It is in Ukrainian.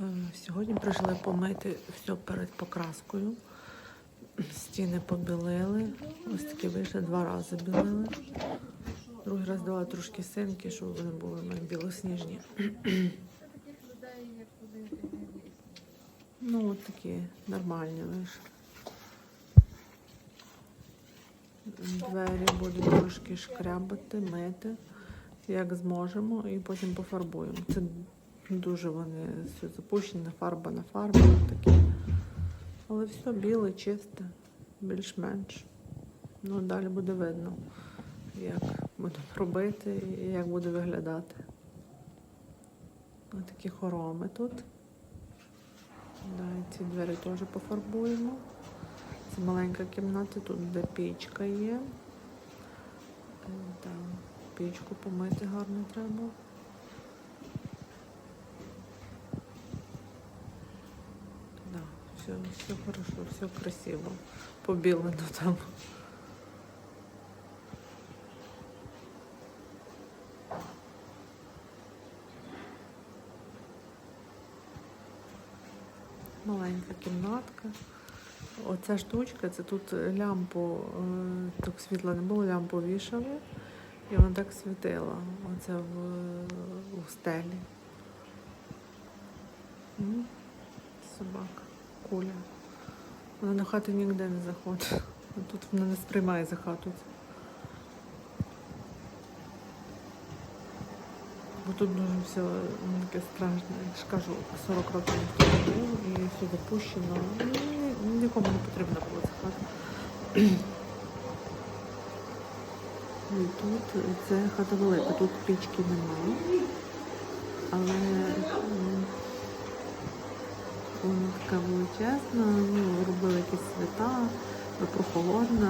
Е, Сьогодні прийшли помити все перед покраскою. Стіни побілили. Ось такі вийшли два рази білили. Другий раз дала трошки синки, щоб вони були мене білосніжні. Ну, от такі нормальні вийшли. Двері будемо трошки шкрябати, мити, як зможемо, і потім пофарбуємо. Це дуже вони все запущені, фарба на фарбу такі. Але все біле, чисте, більш-менш. Ну, далі буде видно, як будемо робити і як буде виглядати. Ось такі хороми тут. Да, ці двері теж пофарбуємо. Це маленька кімната, тут де пічка є. Е, Там пічку помити гарно треба. Да, все, все хорошо, все красиво. Побілено там. Маленька кімнатка. Оця штучка, це тут лямпу, е, так світла не було, лямпу вішали, і вона так світила. Оце в, у стелі. Собака, куля. Вона на хату ніде не заходить. Тут вона не сприймає за хату. Бо тут дуже все ну, таке страшне. Я ж кажу, 40 років ніхто не був і все запущено. Ну, ні- Нікому не потрібна була ця хата. І тут це хата велика, тут пічки немає. Але величезна, ну, робили якісь свята, прохолодна.